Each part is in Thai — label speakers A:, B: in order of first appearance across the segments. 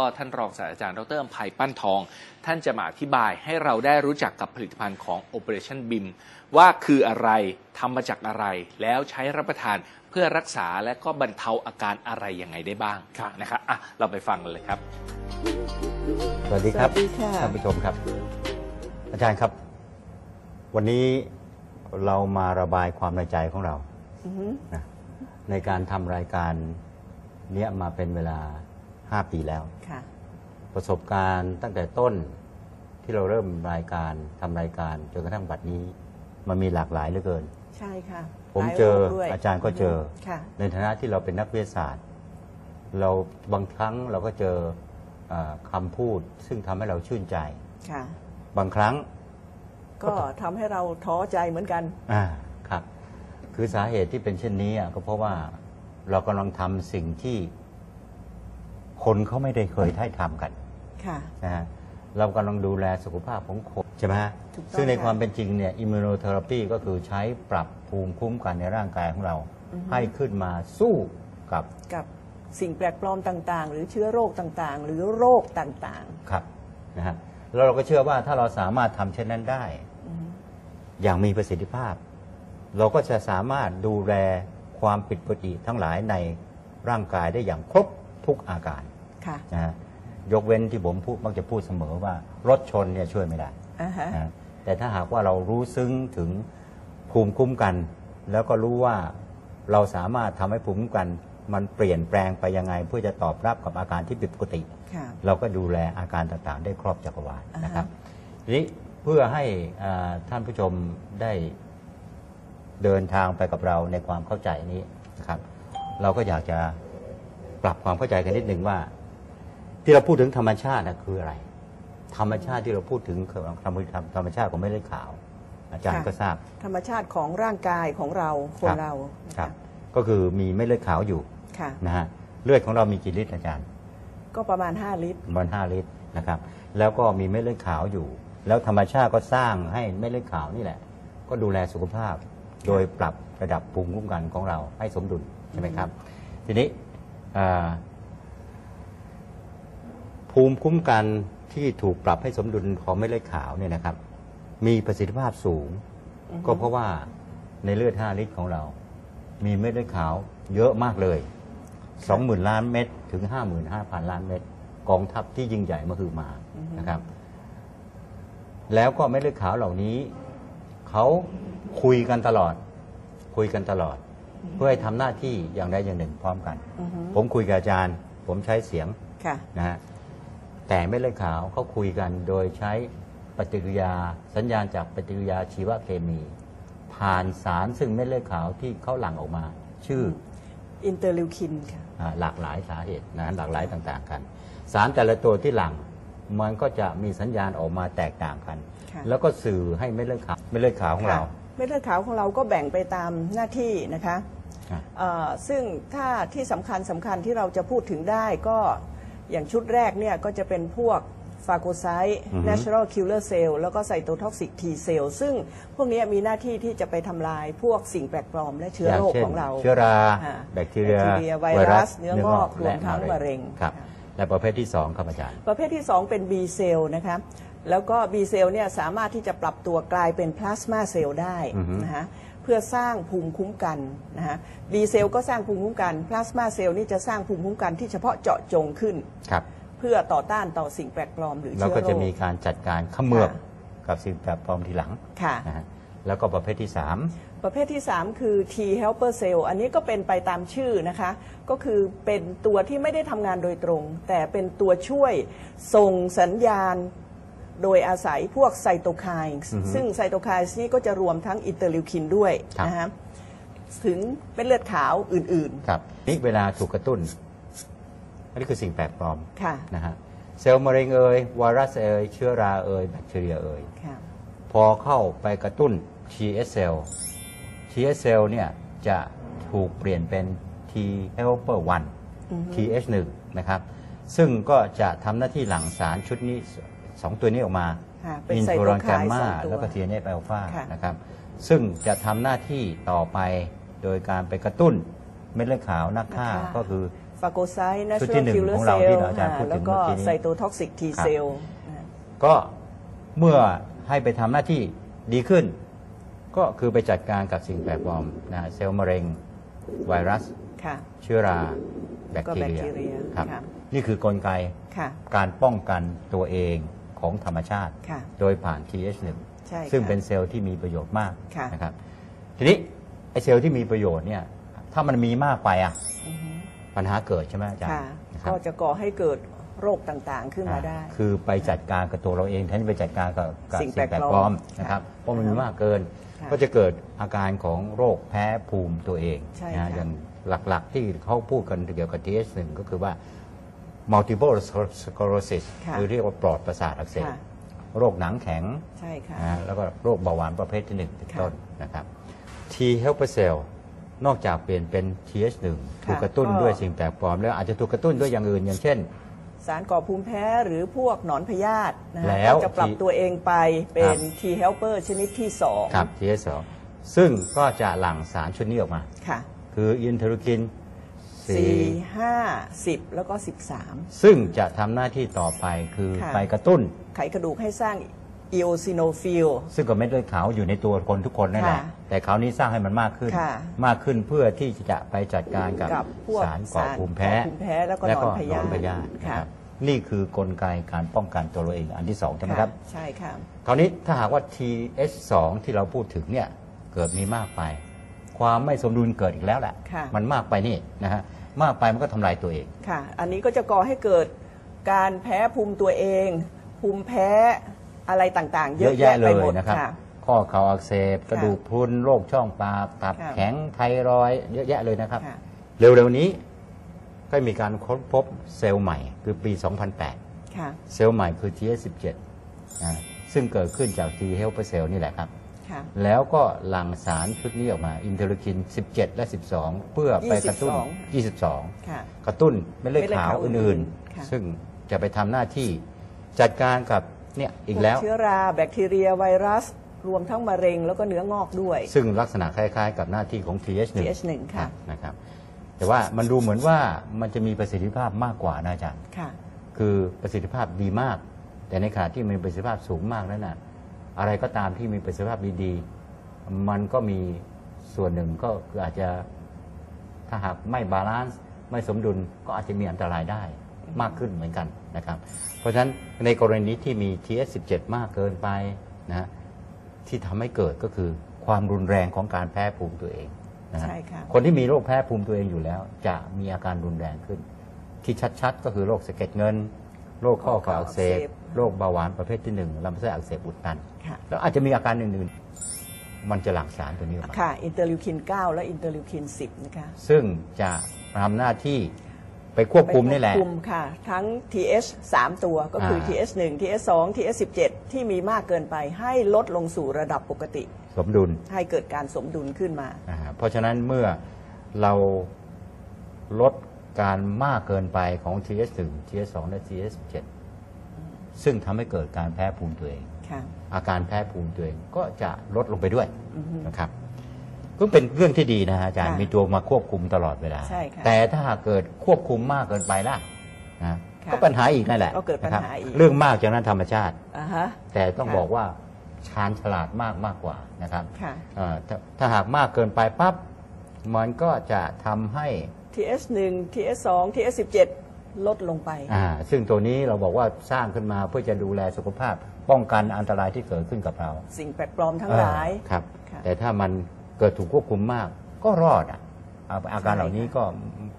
A: ก็ท่านรองศาสตราจารย์ดรอภัยปั้นทอง ท่านจะมาอธิบายให้เราได้รู้จักกับผลิตภัณฑ์ของ Operation BIM ว่าคืออะไรทำมาจากอะไร แล้วใช้รับประทานเพื่อรักษาและก็บรรเทาอาการอะไรยังไงได้บ้างนะครับอะเราไปฟังกันเลยครับ
B: สวัสดีครับ
C: สวัสดีค่ะ
B: ท่านผู้ชมครับ อาจารย์ครับ วันนี้เรามาระบายความในใจของเรา
C: อือฮึ
B: นะในการทำรายการเนี้ยมาเป็นเวลา 5 ปีแล้ว
C: ค่ะ
B: ประสบการณ์ตั้งแต่ต้นที่เราเริ่มรายการทำรายการจนกระทั่งบัดนี้ มันมีหลากหลายเหลือเกิน
C: ใช่ค่ะ
B: ผม
C: หลาย
B: เจอ
C: โรคด้วย
B: อาจารย์ก็เจอ
C: ค่ะ
B: ในฐานะที่เราเป็นนักวิทยาศาสตร์ เราบางครั้งเราก็เจอเออคำพูด ซึ่งทำให้เราชื่นใจ
C: ค่ะ
B: บางครั้ง
C: ก็ทำให้เราท้อใจเหมือนกัน
B: อ่าครับ คือสาเหตุที่เป็นเช่นนี้อะก็เพราะว่าเรากำลังทำสิ่งที่ คนเขาไม่ได้เคยได้ทำกัน
C: ค่ะ
B: นะฮะเรากำลังดูแลสุขภาพของคนใช่ไหมฮะ
C: ถูกต้อง
B: ซึ่งใน
C: ค่ะ
B: ความเป็นจริงเนี่ยอิมมูโนเทอราปีก็คือใช้ปรับภูมิคุ้มกันในร่างกายของเราให้ขึ้นมาสู้กับ
C: กับสิ่งแปลกปลอมต่างๆ หรือเชื้อโรคต่างๆ หรือโรคต่าง
B: ครับนะฮะแล้วเราก็เชื่อว่าถ้าเราสามารถทำเช่นนั้นได้อย่างมีประสิทธิภาพ เราก็จะสามารถดูแลความผิดปกติทั้งหลายในร่างกายได้อย่างครบทุกอาการ
C: ๆ ค่ะ
B: นะฮะยกเว้นที่ผมพูดมักจะพูดเสมอว่ารถชนเนี่ยช่วยไม่ได้
C: อ่าฮะ
B: นะแต่ถ้าหากว่าเรารู้ซึ้งถึงภูมิคุ้มกัน แล้วก็รู้ว่าเราสามารถทำให้ภูมิคุ้มกัน มันเปลี่ยนแปลงไปยังไง เพื่อจะตอบรับกับอาการที่ผิดปกติ
C: ค่ะ
B: เราก็ดูแลอาการต่างๆ ได้ครอบจักรวาล
C: อ่าฮะ
B: นะครับทีนี้เพื่อให้อ่าท่านผู้ชมได้เดินทางไปกับเราในความเข้าใจนี้นะครับ เราก็อยากจะปรับความเข้าใจกันนิดหนึ่งว่า ที่เราพูดถึงธรรมชาตินะคืออะไร ธรรมชาติที่เราพูดถึงคือธรรมธรรมชาติของไม่เลือดขาว อาจารย์
C: ค่ะ
B: ก็ทราบ
C: ธรรมชาติของร่างกายของเราคน
B: ครับ
C: เรา
B: ครับ ก็คือมีไม่เลือดขาวอยู่
C: ค่ะ
B: นะฮะเลือดของเรามีกี่ลิตรอาจารย์
C: ก็ประมาณ 5 ลิตร
B: ประมาณ5ลิตรนะครับ แล้วก็มีเม็ดเลือดขาวอยู่ แล้วธรรมชาติก็สร้างให้เม็ดเลือดขาวนี่แหละ ก็ดูแลสุขภาพ โดยปรับระดับภูมิคุ้มกันของเราให้สมดุลใช่ไหมครับ ทีนี้อ่า ภูมิคุ้มกันที่ถูกปรับให้สมดุลของเม็ดเลือดขาวเนี่ยนะครับ มีประสิทธิภาพสูงก็เพราะว่าในเลือด 5 ลิตรของเรา มีเม็ดเลือดขาวเยอะมากเลย 20,000 ล้านเม็ดถึง 55,000 ล้านเม็ดกองทัพที่ยิ่งใหญ่มาคือมานะครับ แล้วก็เม็ดเลือดขาวเหล่านี้เขาคุยกันตลอด คุยกันตลอด เพื่อให้ทำหน้าที่อย่างใดอย่างหนึ่งพร้อมกัน
C: อือฮึ
B: ผมคุยกับอาจารย์ ผมใช้เสียง
C: ค่ะ
B: นะฮะ แต่เม็ดเลือดขาวเขาคุยกันโดยใช้ปฏิกิริยาสัญญาณจากปฏิกิริยาชีวเคมี ผ่านสารซึ่งเม็ดเลือดขาวที่เขาหลั่งออกมา ชื่อ
C: อินเตอร์ลิวคินค่ะ
B: อ่าหลากหลายสาเหตุนะหลากหลายต่างๆกัน สารแต่ละตัวที่หลังมันก็จะมีสัญญาณออกมาแตกต่างกัน
C: ค่ะ
B: แล้วก็สื่อให้เม็ดเลือดขาวเม็ดเลือดขาวของเรา
C: ค่ะเม็ดเลือดขาวของเราก็แบ่งไปตามหน้าที่นะคะ
B: อะ
C: เอ่อซึ่งถ้าที่สำคัญสำคัญที่เราจะพูดถึงได้ก็ อย่างชุดแรกเนี่ยก็จะเป็นพวกฟาโกไซต์
B: อือฮึ
C: natural killer cell แล้วก็ไซโตท็อกซิก T cell ซึ่งพวกนี้มีหน้าที่ที่จะไปทำลายพวกสิ่งแปลกปลอมและเชื้อโรค
B: ย่ช่น
C: ของเรา
B: เชื้อรา
C: อ่า
B: แบคทีเรีย
C: แบคทีเรีย ไวรัส เนื้องอกรวมทั้งมะเร็ง
B: ครับ
C: ค่ะ
B: และประเภทที่สองครับอาจารย์
C: ประเภทที่ 2 เป็น B เซลล์นะคะแล้วก็ B เซลล์เนี่ยสามารถที่จะปรับตัวกลายเป็นพลาสมาเซลล์ได้
B: อือฮึ
C: นะฮะ เพื่อสร้างภูมิคุ้มกันนะฮะ B เซลล์ก็สร้างภูมิคุ้มกันพลาสมาเซลล์นี่จะสร้างภูมิคุ้มกันที่เฉพาะเจาะจงขึ้น
B: ครับ
C: เพื่อต่อต้านต่อสิ่งแปลกปลอมหรือ
B: แล้ว
C: เชื้อ
B: ก็
C: โร
B: จะมี
C: ค
B: การจัดการเขมือบ
C: ค่ะ
B: กับสิ่งแปลกปลอมทีหลัง
C: ค่ะ
B: นะฮะแล้วก็ประเภทที่สาม
C: ประเภทที่ 3 คือ T helper cell อันนี้ก็เป็นไปตามชื่อนะคะ ก็คือเป็นตัวที่ไม่ได้ทำงานโดยตรง แต่เป็นตัวช่วยส่งสัญญาณ โดยอาศัยพวกไซโตไคน์
B: อือฮึ
C: ซึ่งไซโตไคน์นี่ก็จะรวมทั้งอินเตอร์ลิวคินด้วย
B: ครับ
C: นะฮะถึงเป็นเลือดขาวอื่น
B: ครับนี่เวลาถูกกระตุ้นอันนี้คือสิ่งแปลกปลอม
C: ๆค่ะ
B: นะฮะเซลล์มะเร็งเอ่ยไวรัสเอ่ยเชื้อราเอ่ยแบคทีเรียเอ่ย
C: ค่ะ
B: พอเข้าไปกระตุ้น TS cell TS cell เนี่ยจะถูกเปลี่ยนเป็น T helper 1 TH1 นะครับ ซึ่งก็จะทำหน้าที่หลั่งสารชุดนี้ สองตัวนี้ออกมา
C: ค่ะเป็น
B: อิน
C: ไซ
B: โท
C: โต
B: รอน
C: ไค
B: แกม
C: น์
B: มา
C: สองตัว
B: แล้วก็ TNF อัลฟา
C: ค่ะ
B: นะครับซึ่งจะทำหน้าที่ต่อไปโดยการไปกระตุ้นเม็ดเลือดขาวนักฆ่า
C: นักฆ่า
B: ก็คือ
C: ฟาโกไซต์
B: ชุดที่
C: natural
B: หนึ่ง
C: killer
B: ของเรา
C: cell
B: ที่อาจารย์พูดถึง
C: แล้วก็
B: เมื่อกี้นี้
C: ไซโตท็อกซิก T
B: ครับ
C: cell
B: ก็เมื่อให้ไปทำหน้าที่ดีขึ้น ก็คือไปจัดการกับสิ่งแปลกปลอมนะฮะเซลล์มะเร็ง ไวรัส
C: ค่ะ
B: เชื้อราแบค
C: ก็
B: ที
C: แบค
B: เรีย
C: ทีเรีย
B: ครับ
C: ค่ะ
B: นี่คือกลไก
C: ค่ะ
B: การป้องกันตัวเอง ของธรรมชาติ
C: ค่ะ
B: โดยผ่าน TH1
C: ใช่ค่ะ
B: ซึ่งเป็นเซลล์ที่มีประโยชน์มาก
C: ค่ะ
B: นะครับ ทีนี้ไอเซลล์ที่มีประโยชน์เนี่ยถ้ามันมีมากไปอะ
C: อือฮึ
B: ปัญหาเกิดใช่ไหมอาจารย์
C: ค่ะ
B: นะครับ
C: ก็จะก่อให้เกิดโรคต่างๆขึ้นมาได้
B: อ่าคือไปจัดการกับตัวเราเองแทนที่ไปจัดการกับกับ
C: สิ่
B: สิ่
C: ง
B: ง
C: แปลก
B: แปลก
C: ป
B: ป
C: ล
B: ล
C: อ
B: อ
C: ม
B: มนะครับ
C: ค่ะ
B: เพราะมันมีมากเกิน
C: ค่ะ
B: ก็จะเกิดอาการของโรคแพ้ภูมิตัวเอง
C: ใช่
B: นะ
C: ค่ะ
B: อย่างหลักๆที่เขาพูดกันเกี่ยวกับ TH1 ก็คือว่า multiple sclerosis
C: ค่ะ
B: หรือเรียกว่าปลอดประสาทอักเสบ
C: ค่ะ
B: โรคหนังแข็ง
C: ใช่ค่ะ
B: นะแล้วก็โรคเบาหวานประเภทที่หนึ่งเป็น
C: ค่ะ
B: ต้นนะครับ T helper cell นอกจากเปลี่ยนเป็น TH1
C: ค่ะ
B: ถูกกระตุ้น
C: ก็
B: ด้วยสิ่งแปลกปลอม แล้วอาจจะถูกกระตุ้นด้วยอย่างอื่นอย่างเช่น
C: สารก่อภูมิแพ้หรือพวกหนอนพยาธินะฮะ
B: แล้ว
C: ก็จะปรับ
B: ที่
C: ตัวเองไปเป็น
B: ครับ
C: T helper ชนิดที่สอง
B: ครับ TH2 ซึ่งก็จะหลั่งสารชุดนี้ออกมา
C: ค่ะ
B: คืออินเทอร์คิน
C: สี่ห้าสิบแล้วก็สิบสาม
B: ซึ่งจะทำหน้าที่ต่อไปคือ
C: ค่ะ
B: ไปกระตุ้น
C: ไขกระดูกให้สร้างอีโอซิโนฟิล
B: ซึ่งก็เม็ดเลือดขาวอยู่ในตัวคนทุกคนนั่นแหละ
C: ค่ะ
B: แต่คราวนี้สร้างให้มันมากขึ้น
C: ค่ะ
B: มากขึ้นเพื่อที่จะไปจัดการกับ
C: กับพวก
B: สารก่อภูมิแพ้
C: สารก่อภูมิแพ้แล้วก็หนอนพยาธิ
B: พยาธิ
C: ค่ะ
B: นะครับนี่คือกลไกการป้องกันตัวเราเองอันที่สองใช่ไหมครับ
C: ใช่ค่ะ
B: คราวนี้ถ้าหากว่า TH2 ที่เราพูดถึงเนี่ยเกิดมีมากไป ความไม่สมดุลเกิดอีกแล้วแหละ
C: ค่ะ
B: มันมากไปนี่นะฮะมากไปมันก็ทำลายตัวเอง
C: ค่ะ อันนี้ก็จะก่อให้เกิดการแพ้ภูมิตัวเอง ภูมิแพ้อะไรต่างๆ เย
B: เย
C: อะ
B: อะ
C: แยะ
B: แยะเล
C: ไป
B: ย
C: หมด
B: นะครับ
C: ค่ะ
B: ข้อเข่าอักเสบกระดูกพรุนโรคช่องปากตับ
C: ค่ะ
B: แข็งไทรอยด์เยอะแยะเลยนะครับ
C: ค่ะ
B: เร็วๆนี้ก็มีการค้นพบเซลล์ใหม่คือปี 2008
C: ค่ะ
B: เซลล์ใหม่คือ TH17 อ่าซึ่งเกิดขึ้นจาก T helper cell นี่แหละครับ
C: ค่ะ
B: แล้วก็หลั่งสารชุดนี้ออกมา อินเทอร์คิน 17 และ 12 เพื่อไปกระตุ้น 22
C: ค่ะ
B: กระตุ้นเม็ดเลือดขาว
C: เม็ดเลือดขาวอื่
B: อื่น
C: นๆค่ะ
B: ๆซึ่งจะไปทำหน้าที่จัดการกับเนี่ยอีกแล้ว
C: พเชื้อราแบคทีเรียไวรัส รวมทั้งมะเร็งแล้วก็เนื้องอกด้วย
B: ซึ่งลักษณะคล้ายๆ กับหน้าที่ของ TH1
C: TH1 ค่ะ
B: นะครับแต่ว่ามันดูเหมือนว่ามันจะมีประสิทธิภาพมากกว่านะอาจารย์
C: ค่ะ
B: คือประสิทธิภาพดีมาก แต่ในขณะที่มีประสิทธิภาพสูงมากนั้นน่ะ อะไรก็ตามที่มีประสิทธิภาพดีๆ มันก็มีส่วนหนึ่งก็คืออาจจะถ้าหากไม่บาลานซ์ไม่สมดุลก็อาจจะมีอันตรายได้มากขึ้นเหมือนกันนะครับ เพราะฉะนั้นในกรณีที่มี TS17 มากเกินไปนะที่ทำให้เกิดก็คือความรุนแรงของการแพ้ภูมิตัวเองนะฮะ
C: ใช่ค่ะ
B: คนที่มีโรคแพ้ภูมิตัวเองอยู่แล้ว จะมีอาการรุนแรงขึ้น ที่ชัดๆ ก็คือโรคสะเก็ดเงิน โรคข้อเข่าอักเสบโรคเบาหวานประเภทที่หนึ่งลำไส้อักเสบอุดตัน
C: ค่ะ
B: แล้วอาจจะมีอาการอื่นๆ มันจะหลั่งสารตัวนี้ออกมา
C: ค่ะ อินเตอร์ลิวคิน 9 และอินเตอร์ลิวคิน 10 นะคะ
B: ซึ่งจะทำหน้าที่ไปควบคุมนี่แหละ
C: ไปควบคุมค่ะ ทั้ง TH 3 ตัวก็คือ
B: อ่า
C: TH 1 TH 2 TH 17 ที่มีมากเกินไปให้ลดลงสู่ระดับปกติ
B: สมดุล
C: ให้เกิดการสมดุลขึ้นมา
B: นะฮะเพราะฉะนั้นเมื่อเราลด การมากเกินไปของ TS1 TS2 และ TS7 ซึ่งทำให้เกิดการแพ้ภูมิตัวเอง
C: ค่ะ
B: อาการแพ้ภูมิตัวเองก็จะลดลงไปด้วยนะครับ ก็เป็นเรื่องที่ดีนะฮะอาจารย์
C: ค่ะ
B: มีตัวมาควบคุมตลอดเวลา
C: ใช่ค่ะ
B: แต่ถ้าหากเกิดควบคุมมากเกินไปล่ะนะ
C: ค่ะ
B: ก็ปัญหาอีกนั่นแหละ
C: ก็เกิดปัญหา
B: นะครับ
C: อีก
B: เรื่องมากจากนั้นธรรมชาติ
C: อ่าฮะ
B: แต่ต้อง
C: ค่ะ
B: บอกว่าชาญฉลาดมากมากกว่านะครับ
C: ค่ะ
B: เอ่อถ้าถ้าหากมากเกินไปปั๊บมันก็จะทำให้
C: TH 1 TH 2 TH 17 ลดลงไป
B: อ่าซึ่งตัวนี้เราบอกว่าสร้างขึ้นมาเพื่อจะดูแลสุขภาพ ป้องกันอันตรายที่เกิดขึ้นกับเรา
C: สิ่งแปลกปลอมทั้งหลาย
B: เออครับ
C: ค่ะ
B: แต่ถ้ามันเกิดถูกควบคุมมากก็รอดอะอาอาการ
C: ใช่
B: เหล่านี้ก็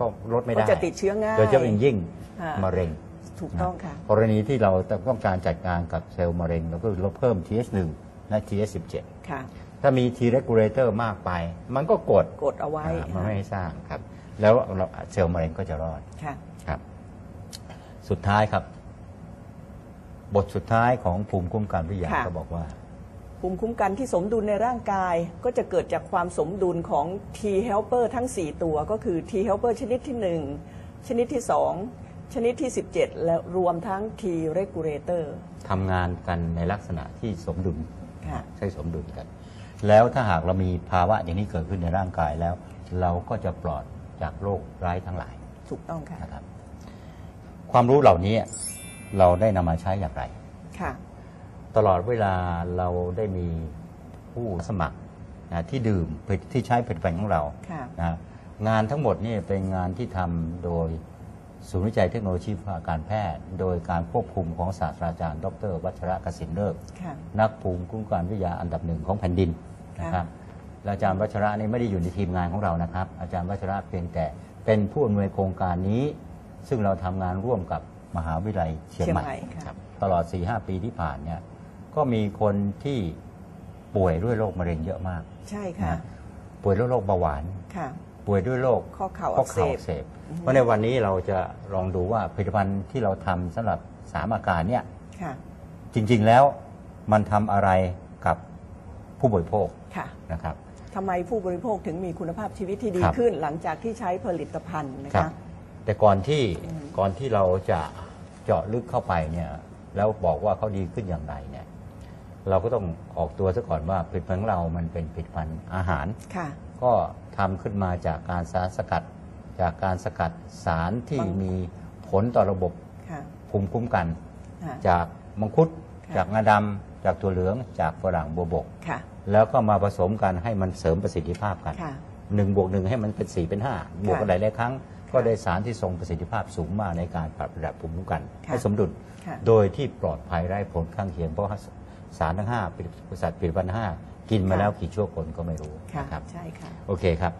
B: ก็ลดไม่ได้
C: ก็จะติดเชื้อง่าย
B: โดยเฉพาะอย่างยิ่ง
C: ค่ะ
B: มะเร็ง
C: ถูกต้องค่ะ
B: กรณีที่เราต้องการจัดการกับเซลล์มะเร็งเราก็ลดเพิ่ม TH1 และ TH17
C: ค่ะ
B: ถ้ามี T regulator มากไป มันก็กด
C: กดเอาไว้
B: อ่ามันไม่ให้สร้างครับ แล้วเราเซลล์มะเร็งก็จะรอด
C: ค่ะ
B: ครับ สุดท้ายครับ บทสุดท้ายของภูมิคุ้มกันวิทยา
C: ค่ะ
B: ก็บอกว่า
C: ภูมิคุ้มกันที่สมดุลในร่างกายก็จะเกิดจากความสมดุลของ T helper ทั้ง 4 ตัวก็คือ T helper ชนิดที่ 1 ชนิดที่ 2 ชนิดที่ 17 และรวมทั้ง T regulator
B: ทำงานกันในลักษณะที่สมดุล
C: ค่ะ
B: ใช่สมดุลกัน แล้วถ้าหากเรามีภาวะอย่างนี้เกิดขึ้นในร่างกายแล้ว เราก็จะปลอด จากโรคร้ายทั้งหลาย
C: ถูกต้องค่ะ
B: นะครับ ความรู้เหล่านี้เราได้นำมาใช้อย่างไร
C: ค่ะ
B: ตลอดเวลาเราได้มีผู้สมัครนะที่ดื่มผลิตที่ใช้ผลิตภัณฑ์ของเรา
C: ค่ะ
B: นะงานทั้งหมดนี่เป็นงานที่ทำโดยศูนย์วิจัยเทคโนโลยีเพื่อการแพทย์ โดยการควบคุมของศาสตราจารย์ ดร วัชระกสินเลิกษ์
C: ค่ะ
B: นักภูมิคุ้มกันวิทยาอันดับหนึ่งของแผ่นดินนะครับและ อาจารย์วัชระนี่ไม่ได้อยู่ในทีมงานของเรานะครับ อาจารย์วัชระเพียงแต่เป็นผู้อำนวยโครงการนี้ ซึ่งเราทำงานร่วมกับมหาวิทยาลัยเชียงใหม่
C: เชียงใหม่ค่ะ
B: ครับตลอด 4-5 ปีที่ผ่านเนี่ยก็มีคนที่ป่วยด้วยโรคมะเร็งเยอะมาก
C: ใช่ค่ะ
B: นะป่วยด้วยโรคเบาหวาน
C: ค่ะ
B: ป่วยด้วยโรค
C: ข้อเข่า
B: ข้
C: อั
B: อกเข่า
C: เส
B: อั
C: บ
B: กเสบเพราะในวันนี้เราจะลองดูว่าผลิตภัณฑ์ที่เราทำสำหรับสามอาการเนี่ย
C: ค่ะ
B: จริงๆแล้วมันทำอะไรกับผู้บริโภค
C: ค่ะ
B: นะครับ
C: ทำไมผู้บริโภคถึงมีคุณภาพชีวิตที่ดี
B: ครับ
C: ขึ้น หลังจากที่ใช้ผลิตภัณฑ์นะ
B: ครั
C: คะ
B: บแต่ก่อนที่ก่อนที่เราจะเจาะลึกเข้าไปเนี่ยแล้วบอกว่าเขาดีขึ้นอย่างไรเนี่ยเราก็ต้องออกตัวซะก่อนว่าผลิตภัณฑ์ของเรามันเป็นผลิตภัณฑ์อาหาร
C: ค่ะ
B: ก็ทำขึ้นมาจากการสารสกัด จากการสกัดสารที่
C: มัง
B: มีผลต่อระบบ
C: ค่ะ
B: ภูมิคุ้มกัน
C: ค่ะ
B: จากมังคุด
C: ค่ะ
B: จากงาดำ จากตัวเหลืองจากฝรั่งบัวบก
C: ค่ะ
B: แล้วก็มาผสมกันให้มันเสริมประสิทธิภาพกัน
C: ค่ะ
B: หนึ่งบวกหนึ่งให้มันเป็นสี่เป็นห้าบวกกันหลายๆครั้ง ก็
C: ค่ะ
B: ได้สารที่ทรงประสิทธิภาพสูงมากในการปรับระดับภูมิคุ้มกัน
C: ค่ะ
B: ให้สมดุล
C: ค่ะ
B: โดยที่ปลอดภัยไร้ผลข้างเคียงเพราะว่าสารทั้งห้าบริษัทผลิตภัณฑ์ห้ากินมา
C: ค่ะ
B: แล้วกี่ชั่วคนก็ไม่รู้
C: ค่ะ
B: นะครับ
C: ใช่ค่ะ
B: โอเคครับ